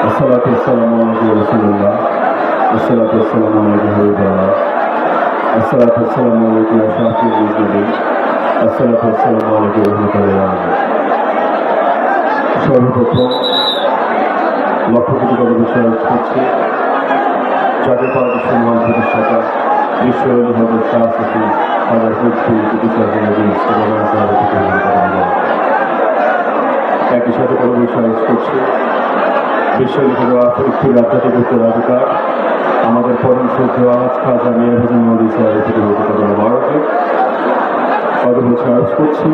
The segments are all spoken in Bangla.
والصلاة والسلام على رسول الله والصلاة والسلام على حبيب الله الصلاة والسلام عليك يا شافي المسلمين الصلاة والسلام عليك رحمة الله সর্বপ্রথম লক্ষ কোটি টাকা বিষয় করছি জাতীয় পার্টির সম্মান প্রতিষ্ঠাতা বিশ্ব হজর শাহ সফি হাজার ফুটফুল চিকিৎসা একই সাথে কোনো বিষয় করছি বিশ্ববিদ্যালয় আধ্যাত্মিক উত্তরাধিকার আমাদের পরম শ্রদ্ধ আজ খাজা মিয়া হোসেন মোদী কদম ভারতে কদম চার্জ করছি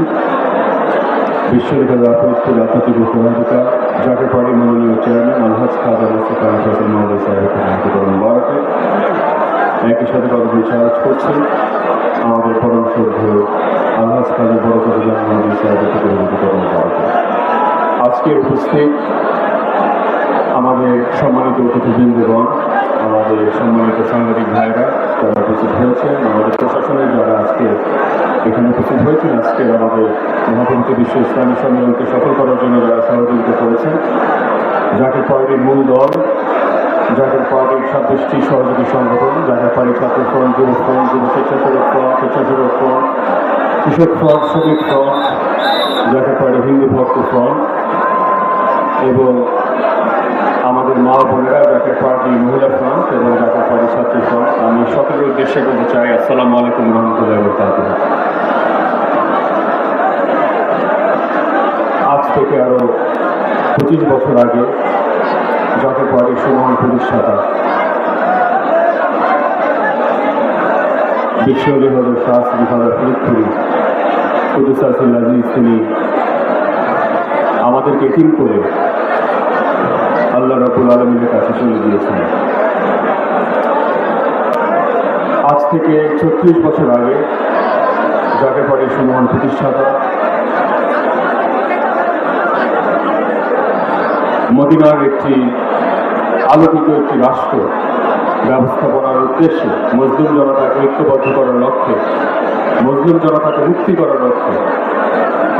বিশ্ববিদ্যালয় ফরিদপুর আধ্যাত্মিক উত্তরাধিকার যাকে পার্টি মাননীয় চেয়ারম্যান আলহাজ খাজা মোস্তফা হোসেন মোদী কদম ভারতে একই সাথে কদম চার্জ করছি আমাদের পরম শ্রদ্ধ আলহাজ খাজা বড় চট্টগ্রাম মোদী কদম ভারতে আজকের উপস্থিত আমাদের সম্মানিত অতিথিবৃন্দগণ, আমাদের সম্মানিত সাংবাদিক ভাইরা যারা উপস্থিত হয়েছেন, আমাদের প্রশাসনের যারা আজকে এখানে উপস্থিত হয়েছেন, আজকে আমাদের মহাপবিত্র বিশ্ব ইসলামী সম্মেলনকে সফল করার জন্য যারা সহযোগিতা করেছেন জাতীয় পার্টির মূল দল জাতীয় পার্টির ছাব্বিশটি সহযোগী সংগঠন জাতীয় পার্টি ছাত্র ফ্রন্ট, যুব ফ্রন্ট, যুব স্বেচ্ছাসেবক ফ্রন্ট স্বেচ্ছাসেবক ফ্রন্ট, কৃষক ফ্রন্ট, শ্রমিক ফ্রন্ট জাতীয় পার্টি হিন্দু ভক্ত ফ্রন্ট এবং আমাদের মা বোনেরা জাতীয় পার্টি মহিলা ফ্রন্ট এবং জাতীয় পার্টি ছাত্রী ফ্রন্ট, আমি সকলের উদ্দেশ্যে বলতে চাই, আসসালামু আলাইকুম রহমতুল্লাহ বরকাতুহ। আজ থেকে আরও পঁচিশ বছর আগে জাতীয় পার্টির সুমহান প্রতিষ্ঠাতা বিশ্বজী শাহ বিভাগের ফরিদপুরি কুদুসাসুল আজিজ তিনি আমাদেরকে টিম করে আল্লাহ রাবুল আলমীর কাছে চলে গিয়েছেন আজ থেকে ছত্রিশ বছর আগে যাকে পরে সুমহান প্রতিষ্ঠাতা, মদিনার একটি আলোকিত একটি রাষ্ট্র ব্যবস্থাপনার উদ্দেশ্যে মজলুম জনতাকে ঐক্যবদ্ধ করার লক্ষ্যে মজলুম জনতাকে মুক্তি করার লক্ষ্যে,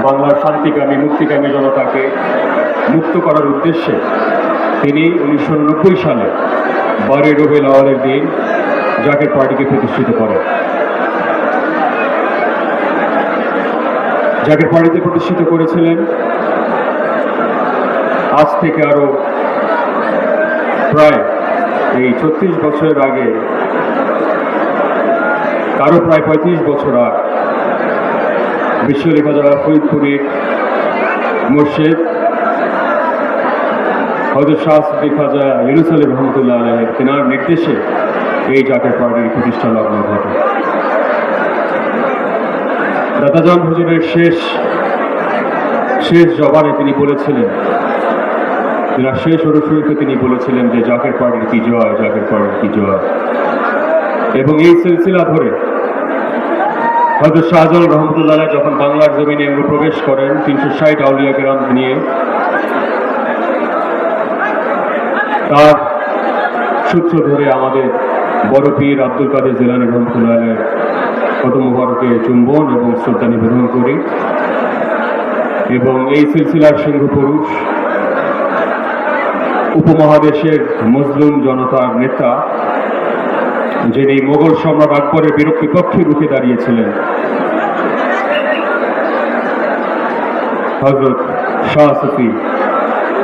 বাংলার শান্তিকামী, মুক্তিকামী জনতাকে মুক্ত করার উদ্দেশ্যে তিনি উনিশশো নব্বই সালে বারোই রবিউল আওয়ালের দিন জাকের পার্টিকে প্রতিষ্ঠিত করেন। জাকের পার্টিতে প্রতিষ্ঠিত করেছিলেন আজ থেকে আরও প্রায় এই ছত্রিশ বছরের আগে, আরও প্রায় পঁয়ত্রিশ বছর আগ, বিশ্বলেখা যারা ফরিদপুরের মুর্শেদ হজরত শাহ সিদ্দিক খাজা ইউনুস আলী রহমতুল্লাহ আলহের তেনার নির্দেশে এই জাতীয় পার্টির প্রতিষ্ঠা লগ্ন ঘটে। দাদাজান হুজুরের শেষ শেষ জবানে তিনি বলেছিলেন তেনার শেষ অনুসরিতে তিনি বলেছিলেন যে জাকের পার্টির কি জয়, জাকের পার্টির কি জয়। এবং এই সিলসিলা ধরে হয়তো শাহজালাল রহমতুল্লাহ যখন বাংলার জমিনে অনুপ্রবেশ করেন, তিনশো ষাট আউলিয়া গ্রাম নিয়ে তার সূত্র ধরে আমাদের বড় পীর আব্দুল কাদের জেলানি রহমতুল্লাহের কত মুবারকে চুম্বন এবং শ্রদ্ধা নিবেদন করি। এবং এই সিলসিলার সিংহ পুরুষ উপমহাদেশের মুসলিম জনতার নেতা, যিনি মোগল সম্রাট আকবরের বিপক্ষে রুখে দাঁড়িয়েছিলেন হজরত শাহ সফি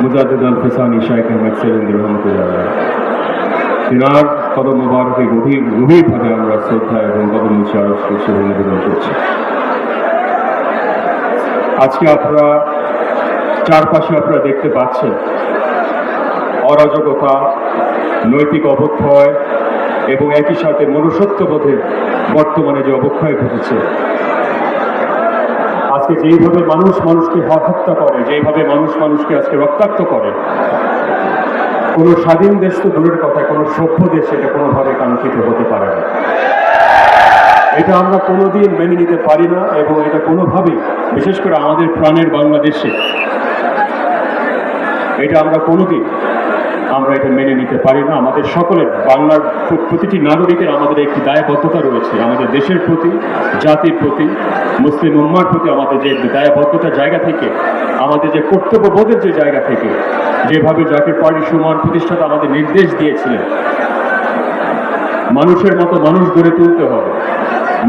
মুজাদ্দিদ আল ফিসানি, শাইখ আহমেদ সেরেন্দ্র রহমতুল্লাহ তিনার কদম মুবারকে গভীর, গভীরভাবে আমরা শ্রদ্ধা এবং কদম আরস করছি করছি। আজকে আপনারা চারপাশে আপনারা দেখতে পাচ্ছেন অরাজকতা, নৈতিক অবক্ষয় এবং একই সাথে মনুষ্যত্ববোধের বর্তমানে যে অবক্ষয় ঘটেছে আজকে যেইভাবে মানুষ মানুষকে হত্যা করে, যেইভাবে মানুষ মানুষকে আজকে রক্তাক্ত করে, কোনো স্বাধীন দেশ তো দূরের কথা, কোনো সভ্য দেশ এটা কোনোভাবে কাঙ্ক্ষিত হতে পারে না। এটা আমরা কোনোদিন মেনে নিতে পারি না এবং এটা কোনোভাবেই, বিশেষ করে আমাদের প্রাণের বাংলাদেশে, এটা আমরা কোনোদিন আমরা এটা মেনে নিতে পারি না। আমাদের সকলের বাংলার প্রতিটি নাগরিকের আমাদের একটি দায়বদ্ধতা রয়েছে। আমাদের দেশের প্রতি, জাতির প্রতি, মুসলিম উম্মার প্রতি আমাদের যে দায়বদ্ধতার জায়গা থেকে, আমাদের যে কর্তব্যবোধের যে জায়গা থেকে, যেভাবে জাকির পার্টি সুমান প্রতিষ্ঠাতা আমাদের নির্দেশ দিয়েছিলেন, মানুষের মতো মানুষ গড়ে তুলতে হবে।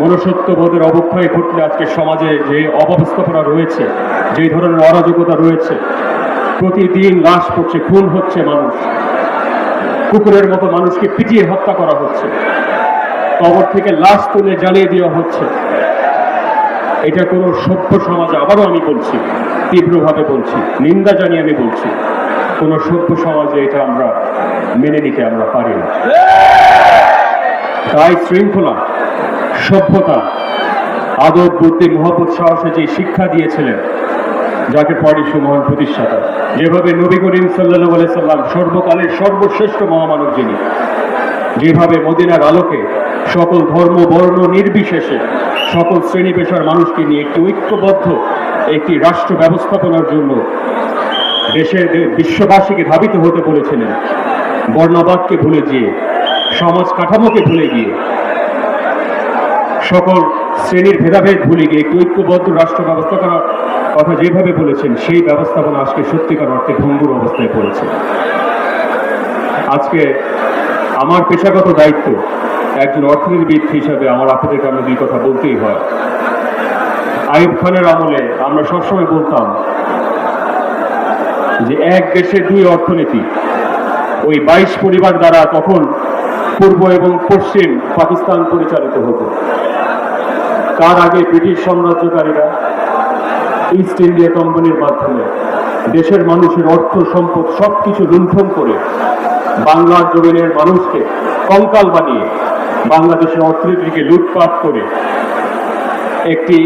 মনুষ্যত্ববোধের অবক্ষয় ঘটলে আজকে সমাজে যে অব্যবস্থাপনা রয়েছে, যে ধরনের অরাজকতা রয়েছে প্রতিদিন লাশ পড়ছে, খুন হচ্ছে মানুষ। কুকুরের মতো মানুষকে পিটিয়ে হত্যা করা হচ্ছে। কবর থেকে লাশ তুলে জ্বালিয়ে দেওয়া হচ্ছে। এটা কোনো সভ্য সমাজে, আবারও আমি বলছি, তীব্রভাবে বলছি, নিন্দা জানিয়ে আমি বলছি, কোনো সভ্য সমাজে এটা আমরা মেনে নিতে আমরা পারি না। তাই শৃঙ্খলা, সভ্যতা, আদব, বুদ্ধি মোহাম্মদ সাহসে যে শিক্ষা দিয়েছিলেন যাকে পরে সুমহান প্রতিষ্ঠাতা। যেভাবে নবী করিম সাল্লাহ সাল্লাম সর্বকালের সর্বশ্রেষ্ঠ মহামানব যিনি, যেভাবে মদিনার আলোকে সকল ধর্ম, বর্ণ নির্বিশেষে সকল শ্রেণি পেশার মানুষকে নিয়ে একটি ঐক্যবদ্ধ একটি রাষ্ট্র ব্যবস্থাপনার জন্য দেশের বিশ্ববাসীকে ধাবিত হতে বলেছিলেন। বর্ণবাদকে ভুলে গিয়ে, সমাজ কাঠামোকে ভুলে গিয়ে, সকল শ্রেণির ভেদাভেদ ভুলে গিয়ে একটি ঐক্যবদ্ধ রাষ্ট্র ব্যবস্থা করার কথা যেভাবে বলেছেন, সেই ব্যবস্থাপনা আজকে সত্যিকার অর্থে ভঙ্গুর অবস্থায় পড়েছে। আজকে আমার পেশাগত দায়িত্ব একজন অর্থনীতিবিদ হিসাবে আমার আপনাদের কারণে দুই কথা বলতেই হয়। আইব খানের আমলে আমরা সবসময় বলতাম যে এক দেশে দুই অর্থনীতি, ওই বাইশ পরিবার দ্বারা তখন পূর্ব এবং পশ্চিম পাকিস্তান পরিচালিত হতো। তার আগে ব্রিটিশ সাম্রাজ্যকারীরা ইস্ট ইন্ডিয়া কোম্পানির মাধ্যমে দেশের মানুষের অর্থ, সম্পদ সব কিছু লুণ্ঠন করে বাংলার জমিনের মানুষকে কঙ্কাল বানিয়ে বাংলাদেশের অর্থনীতিকে লুটপাট করে একটি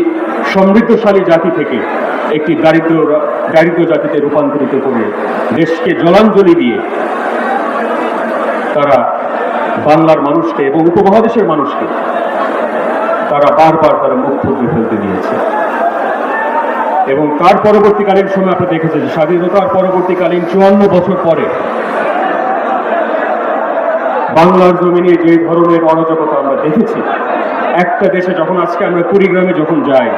সমৃদ্ধশালী জাতি থেকে একটি দারিদ্র দারিদ্র জাতিতে রূপান্তরিত করে দেশকে জলাঞ্জলি দিয়ে তারা বাংলার মানুষকে এবং উপমহাদেশের মানুষকে তারা বারবার তারা মুখ থুবড়ে ফেলতে দিয়েছে। এবং তার পরবর্তীকালীন সময় আপনারা দেখেছেন স্বাধীনতার পরবর্তীকালীন চুয়ান্ন বছর পরে বাংলার জমিনে যে ধরনের অরাজকতা আমরা দেখেছি, একটা দেশে যখন আজকে আমরা কুড়িগ্রামে যখন যাই,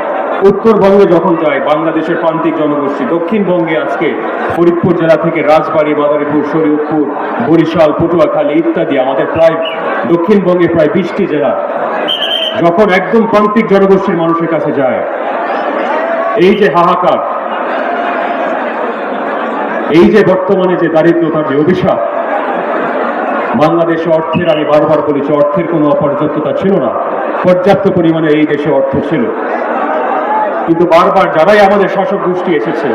উত্তরবঙ্গে যখন যাই, বাংলাদেশের প্রান্তিক জনগোষ্ঠী, দক্ষিণবঙ্গে আজকে ফরিদপুর জেলা থেকে রাজবাড়ী, মাদারীপুর, শরীয়তপুর, বরিশাল, পটুয়াখালী ইত্যাদি, আমাদের প্রায় দক্ষিণবঙ্গে প্রায় বিশটি জেলা, যখন একদম প্রান্তিক জনগোষ্ঠীর মানুষের কাছে যায় এই যে হাহাকার। এই যে বর্তমানে যে দারিদ্রতার যে অভিশাপ, বাংলাদেশে অর্থের, আমি বারবার বলেছি, অর্থের কোনো অপর্যাপ্ততা ছিল না। পর্যাপ্ত পরিমাণে এই দেশে অর্থ ছিল। কিন্তু বারবার যারাই আমাদের শাসক গোষ্ঠী এসেছে,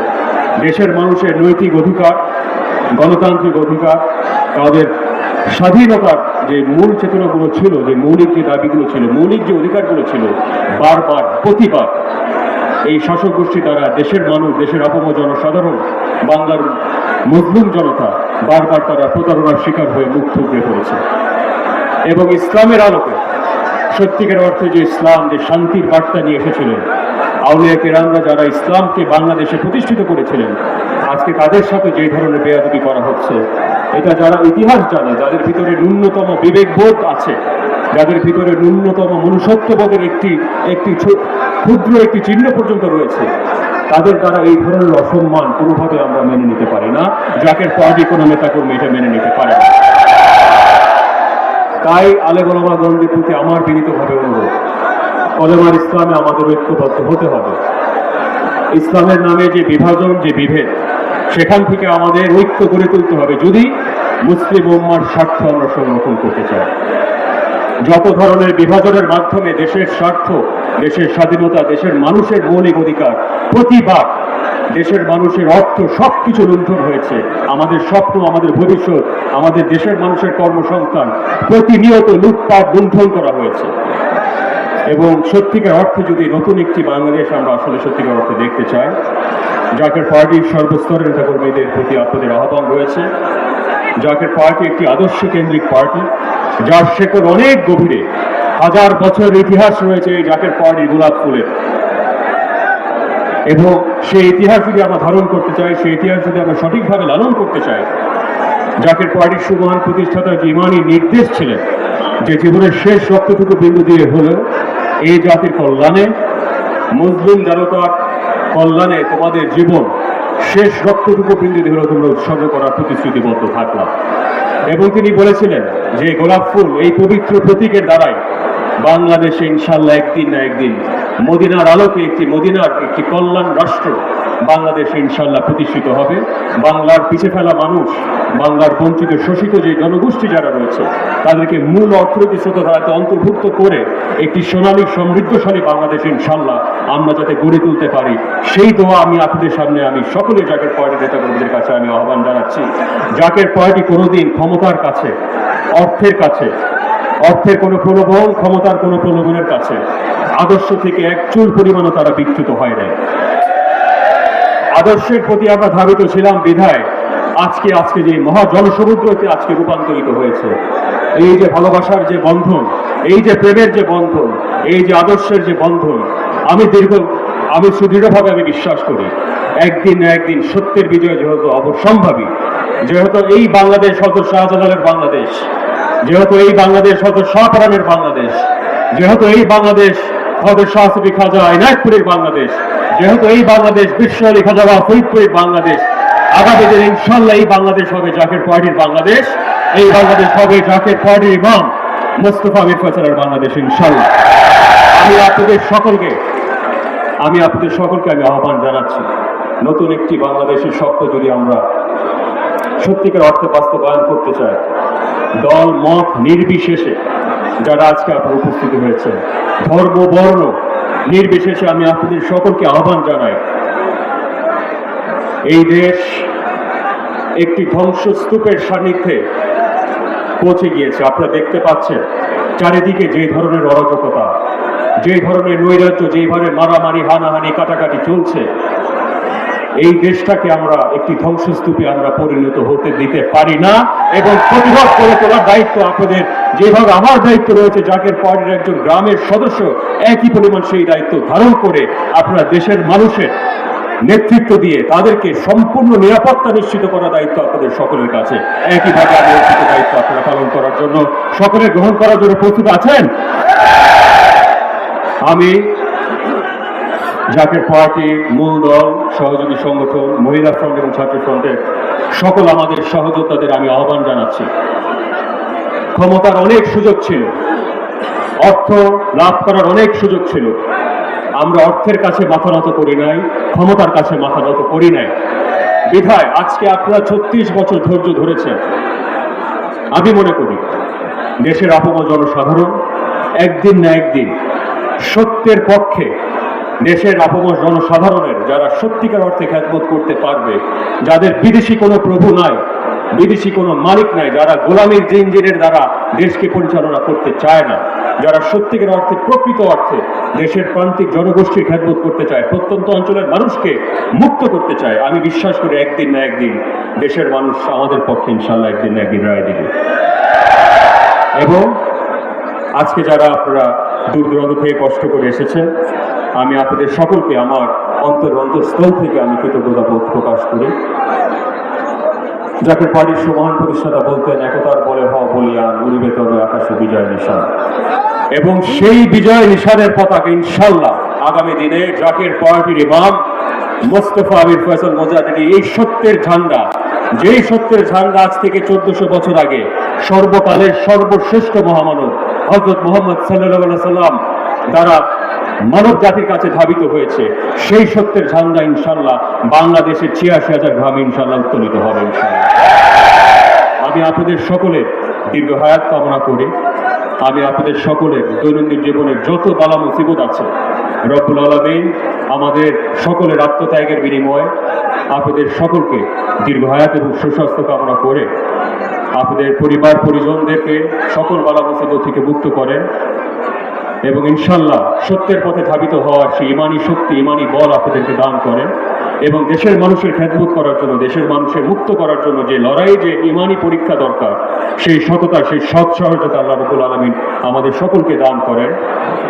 দেশের মানুষের নৈতিক অধিকার, গণতান্ত্রিক অধিকার, তাদের স্বাধীনতার যে মূল চেতনাগুলো ছিল, যে মৌলিক যে দাবিগুলো ছিল, মৌলিক যে অধিকারগুলো ছিল, বারবার প্রতিবার এই শাসক গোষ্ঠী দ্বারা দেশের মানুষ, দেশের অপম জনসাধারণ, বাংলার মজলুম জনতা বারবার তারা প্রতারণার শিকার হয়ে মুখ থুবড়ে পড়েছে। এবং ইসলামের আলোকে সত্যিকার অর্থে যে ইসলাম, যে শান্তির বার্তা নিয়ে এসেছিলেন, আউলিয়া কেরামরা যারা ইসলামকে বাংলাদেশে প্রতিষ্ঠিত করেছিলেন, আজকে তাদের সাথে যে ধরনের বেয়াদবি করা হচ্ছে, এটা যারা ইতিহাস জানে, যাদের ভিতরে ন্যূনতম বিবেকবোধ আছে, যাদের ভিতরে ন্যূনতম মনুষ্যত্ববোধের একটি একটি ক্ষুদ্র একটি চিহ্ন পর্যন্ত রয়েছে। তাদের দ্বারা এই ধরনের অসম্মান কোনোভাবে আমরা মেনে নিতে পারি না। যাকের পার্টি কোনো নেতাকর্মী এটা মেনে নিতে পারে না। তাই আলেগোলামা গণদের প্রতি আমার বিনীতভাবে অনুরোধ কলেমার ইসলামে আমাদের ঐক্যবদ্ধ হতে হবে। ইসলামের নামে যে বিভাজন, যে বিভেদ, সেখান থেকে আমাদের ঐক্য গড়ে তুলতে হবে। যদি মুসলিম উম্মার স্বার্থ আমরা সংরক্ষণ করতে চাই। যত ধরনের বিভাজনের মাধ্যমে দেশের স্বার্থ, দেশের স্বাধীনতা, দেশের মানুষের মৌলিক অধিকার প্রতিবার দেশের মানুষের অর্থ সব কিছু লুণ্ঠন হয়েছে। আমাদের স্বপ্ন, আমাদের ভবিষ্যৎ, আমাদের দেশের মানুষের কর্মসংস্থান প্রতিনিয়ত লুটপাট, লুণ্ঠন করা হয়েছে। এবং সত্যিকার অর্থে যদি নতুন একটি বাংলাদেশ আমরা আসলে সত্যিকার অর্থে দেখতে চাই জাকের পার্টির সর্বস্তরের নেতাকর্মীদের প্রতি আপনাদের আহ্বান রয়েছে জাকের পার্টি একটি আদর্শ কেন্দ্রিক পার্টি যার শেকড় অনেক গভীরে। হাজার বছরের ইতিহাস রয়েছে এই জাকের পার্টির গোলাপ ফুলের এবং সেই ইতিহাস যদি আমরা ধারণ করতে চাই, সেই ইতিহাস যদি আমরা সঠিকভাবে লালন করতে চাই, জাকের পার্টির সুমহান প্রতিষ্ঠাতা যে ইমানি নির্দেশ ছিলেন যে জীবনের শেষ রক্তটুকু বিন্দু দিয়ে হলেও এই জাতির কল্যাণে, মুসলিম জনতার কল্যাণে তোমাদের জীবন শেষ রক্তটুকু বিন্দু দিয়ে হলেও তোমরা উৎসর্গ করার প্রতিশ্রুতিবদ্ধ থাকলাম। এবং তিনি বলেছিলেন যে গোলাপ ফুল এই পবিত্র প্রতীকের দ্বারাই বাংলাদেশে ইনশাল্লাহ একদিন না একদিন মদিনার আলোকে একটি মদিনার একটি কল্যাণ রাষ্ট্র বাংলাদেশে ইনশাল্লাহ প্রতিষ্ঠিত হবে। বাংলার পিছে ফেলা মানুষ, বাংলার বঞ্চিত শোষিত যে জনগোষ্ঠী যারা রয়েছে, তাদেরকে মূল অর্থনৈতিক স্রোতধারাতে অন্তর্ভুক্ত করে একটি সোনালী সমৃদ্ধশালী বাংলাদেশ ইনশাল্লাহ আমরা যাতে গড়ে তুলতে পারি। সেই দোয়া আমি আপনাদের সামনে আমি সকলে জাকের পার্টি নেতাকর্মীদের কাছে আমি আহ্বান জানাচ্ছি। জাকের পার্টি কোনোদিন ক্ষমতার কাছে, অর্থের কাছে, অর্থের কোনো প্রলোভন, ক্ষমতার কোনো প্রলোভনের কাছে, আদর্শ থেকে এক চুল পরিমাণও তারা বিচ্যুত হয় নাই। আদর্শের প্রতি আমরা ধাবিত ছিলাম বিধায়। আজকে আজকে যে মহা জনসমুদ্রতে আজকে রূপান্তরিত হয়েছে। এই যে ভালোবাসার যে বন্ধন, এই যে প্রেমের যে বন্ধন, এই যে আদর্শের যে বন্ধন, আমি দীর্ঘ, আমি সুদৃঢ়ভাবে আমি বিশ্বাস করি, একদিন না একদিন সত্যের বিজয় যেহেতু অবসম্ভাবী যেহেতু এই বাংলাদেশ হয়তো শাহজালালের বাংলাদেশ, যেহেতু এই বাংলাদেশ হয়তো শাহপরানের বাংলাদেশ, যেহেতু এই বাংলাদেশ হয়তো শাহসুফি খাজা এনায়তপুরের বাংলাদেশ যেহেতু এই বাংলাদেশ বিশ্ব খাজা বা ফরিদপুরের বাংলাদেশ, আগামী দিনে ইনশাল্লাহ এই বাংলাদেশ হবে জাকের পার্টির বাংলাদেশ। এই বাংলাদেশ হবে জাকের পার্টির ইমাম মোস্তফা আমির বাংলাদেশ, ইনশাল্লাহ। আমি আপনাদের সকলকে, আমি আপনাদের সকলকে আমি আহ্বান জানাচ্ছি, নতুন একটি বাংলাদেশের স্বপ্ন যদি আমরা সত্যিকার অর্থে বাস্তবায়ন করতে চাই, দল মত নির্বিশেষে যারা আজকে আপনার উপস্থিত হয়েছে ধর্ম, বর্ণ নির্বিশেষে আমি আপনাদের সকলকে আহ্বান জানাই। এই দেশ একটি ধ্বংসস্তূপের সান্নিধ্যে পৌঁছে গিয়েছে। আপনারা দেখতে পাচ্ছেন, চারিদিকে যে ধরনের অরাজকতা, যে ধরনের নৈরাজ্য যেভাবে মারামারি, হানাহানি, কাটাকাটি চলছে এই দেশটাকে আমরা একটি ধ্বংসস্তূপে আমরা পরিণত হতে দিতে পারি না এবং প্রতিবাদ করে তোলার দায়িত্ব আপনাদের। যেভাবে আমার দায়িত্ব রয়েছে, জাকের পার্টির একজন গ্রামের সদস্য একই পরিমাণ সেই দায়িত্ব ধারণ করে আপনারা দেশের মানুষের নেতৃত্ব দিয়ে তাদেরকে সম্পূর্ণ নিরাপত্তা নিশ্চিত করার দায়িত্ব আপনাদের সকলের কাছে। একইভাবে অর্পিত দায়িত্ব আপনারা পালন করার জন্য সকলে গ্রহণ করার জন্য প্রস্তুত আছেন? আমি জাকের পার্টি, মূল দল, সহযোগী সংগঠন, মহিলা ফ্রন্ট এবং ছাত্র ফ্রন্টের সকল আমাদের সহযোদ্ধাদের আমি আহ্বান জানাচ্ছি। ক্ষমতার অনেক সুযোগ ছিল, অর্থ লাভ করার অনেক সুযোগ ছিল। আমরা অর্থের কাছে মাথা নত করি নাই, ক্ষমতার কাছে মাথা নত করি নাই। বিধায় আজকে আপনারা ছত্রিশ বছর ধৈর্য ধরেছেন। আমি মনে করি, দেশের আপম জনসাধারণ একদিন না একদিন সত্যের পক্ষে দেশের আপম জনসাধারণের যারা সত্যিকার অর্থে খ্যাতবোধ করতে পারবে, যাদের বিদেশি কোনো প্রভু নাই, বিদেশি কোনো মালিক নাই, যারা গোলামীর জিঞ্জিরের দ্বারা দেশকে পরিচালনা করতে চায় না, যারা সত্যিকার অর্থে, প্রকৃত অর্থে দেশের প্রান্তিক জনগোষ্ঠীর খ্যাতবোধ করতে চায়, প্রত্যন্ত অঞ্চলের মানুষকে মুক্ত করতে চায়, আমি বিশ্বাস করি একদিন না একদিন দেশের মানুষ আমাদের পক্ষে ইনশাল্লাহ একদিন না একদিন রায় দিবে। এবং আজকে যারা আপনারা দূর দূরান্ত থেকে কষ্ট করে এসেছেন আমি আপনাদের সকলকে আমার অন্তর অন্তরস্থল থেকে আমি কৃতজ্ঞতা বোধ প্রকাশ করি। যাকে পার্টির সুমহান প্রতিষ্ঠাতা বলতেন, একতার বলে হ বলিয়া উড়িবে তবে আকাশে বিজয় নিশান। এবং সেই বিজয় নিশানের পতাকা ইনশাল্লাহ আগামী দিনে জাকের পার্টির ইমাম মোস্তফা আমির ফয়সাল মোজাহিদি এই সত্যের ঝান্ডা, যেই সত্যের ঝান্ডা আজ থেকে চোদ্দশো বছর আগে সর্বকালের সর্বশ্রেষ্ঠ মহামানব হজরত মোহাম্মদ সাল্লাহ সাল্লাম দ্বারা মানব জাতির কাছে ধাবিত হয়েছে। সেই সত্যের ঝান্ডা ইনশাল্লাহ বাংলাদেশের ছিয়াশি হাজার গ্রামে ইনশাল্লাহ উত্তোলিত হবে ইনশাল্লাহ। আমি আপনাদের সকলের দীর্ঘ হায়াত কামনা করি। আমি আপনাদের সকলের দৈনন্দিন জীবনের যত বালা মুসিবত আছে, রব্বুল আলমিন আমাদের সকলের আত্মত্যাগের বিনিময়ে আপনাদের সকলকে দীর্ঘ হায়াত এবং সুস্বাস্থ্য কামনা করে আপনাদের পরিবার পরিজনদেরকে সকল বালা মুসিবত থেকে মুক্ত করেন। এবং ইনশাল্লাহ সত্যের পথে ধাবিত হওয়ার সেই ইমানি শক্তি ইমানি বল আপনাদেরকে দান করেন। এবং দেশের মানুষের খেদমত করার জন্য, দেশের মানুষের মুক্ত করার জন্য যে লড়াই, যে ইমানি পরীক্ষা দরকার, সেই সততা সেই সৎ সহজতা আল্লাহ রবুল আলমিন আমাদের সকলকে দান করেন।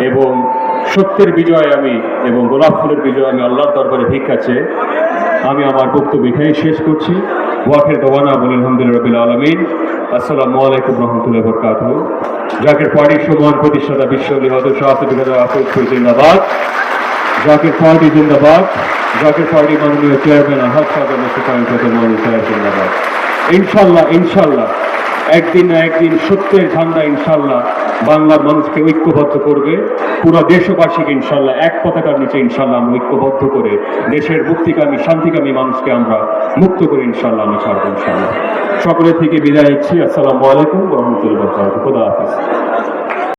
এবং সত্যের বিজয় আমি এবং গোলাপ ফুলের বিজয় আমি আল্লাহর দরবারে ভিক্ষা চেয়ে আমি আমার বক্তব্য এখানেই শেষ করছি। ওয়াকের দওয়ানা বলে আলহামদুলিল্লাহ রবিল আলমিন। আসসালামু আলাইকুম রহমতুল্লাহ বরকাত জাকের পার্টির সুমন প্রতিষ্ঠাতা বিশ্ব সদস্য আসিফ জিন্দাবাদ। জাকের পার্টি জিন্দাবাদ। জাকের পার্টি মাননীয় চেয়ারম্যান আহাদ প্রধান মাননীয় জিন্দাবাদ। ইনশাল্লাহ ইনশাল্লাহ। একদিন না একদিন সত্যের ঝান্ডা ইনশাল্লাহ। বাংলার মানুষকে ঐক্যবদ্ধ করবে। পুরো দেশবাসীকে ইনশাল্লাহ এক পতাকার নিচে ইনশাল্লাহ আমরা ঐক্যবদ্ধ করে দেশের মুক্তিকামী, শান্তিকামী মানুষকে আমরা মুক্ত করে ইনশাল্লাহ আমরা ছাড়বো ইনশাল্লাহ। সকলের থেকে বিদায় নিচ্ছি। আসসালামু আলাইকুম রহমতুল্লাহ খোদা হাফিজ।